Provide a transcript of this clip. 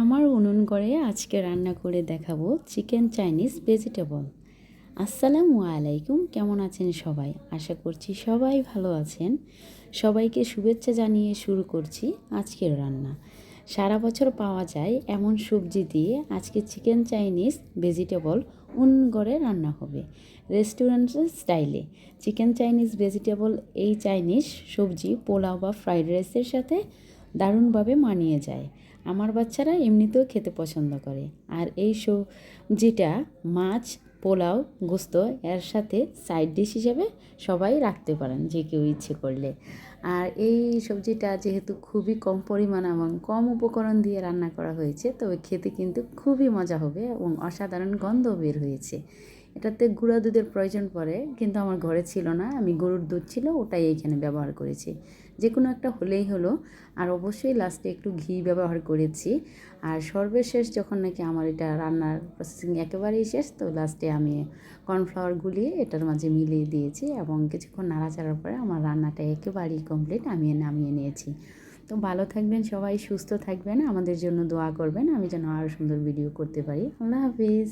আমার উনুন করে আজকে রান্না করে দেখাবো চিকেন চাইনিজ ভেজিটেবল। আসসালামু আলাইকুম, কেমন আছেন সবাই? আশা করছি সবাই ভালো আছেন। সবাইকে শুভেচ্ছা জানিয়ে শুরু করছি আজকের রান্না। সারা বছর পাওয়া যায় এমন সবজি দিয়ে আজকে চিকেন চাইনিজ ভেজিটেবল করে রান্না হবে। রেস্টুরেন্টের স্টাইলে চিকেন চাইনিজ ভেজিটেবল, এই চাইনিজ সবজি পোলাও বা ফ্রাইড রাইসের সাথে দারুণভাবে মানিয়ে যায়। আমার বাচ্চারা এমনিতেও খেতে পছন্দ করে। আর এই সবজিটা মাছ, পোলাও, গোস্ত, এর সাথে সাইড ডিশ হিসেবে সবাই রাখতে পারেন যে কেউ ইচ্ছে করলে। আর এই সবজিটা যেহেতু খুবই কম পরিমাণ এবং কম উপকরণ দিয়ে রান্না করা হয়েছে তবে খেতে কিন্তু খুবই মজা হবে এবং অসাধারণ গন্ধ বের হয়েছে। এটাতে গুঁড়া দুধের প্রয়োজন পড়ে, কিন্তু আমার ঘরে ছিল না, আমি গরুর দুধ ছিল, ওটাই এইখানে ব্যবহার করেছি। যে কোনো একটা হলেই হলো, আর অবশ্যই লাস্টে একটু ঘি ব্যবহার করেছি। আর সর্বশেষ যখন নাকি আমার এটা রান্নার প্রসেসিং একেবারেই শেষ, তো লাস্টে আমি কর্নফ্লাওয়ার গুলিয়ে এটার মাঝে মিলিয়ে দিয়েছি এবং কিছুক্ষণ নাড়াচাড়ার পরে আমার রান্নাটা একেবারেই কমপ্লিট আমি নামিয়ে নিয়েছি। তো ভালো থাকবেন সবাই, সুস্থ থাকবেন, আমাদের জন্য দোয়া করবেন, আমি যেন আরও সুন্দর ভিডিও করতে পারি। আল্লাহ হাফিজ।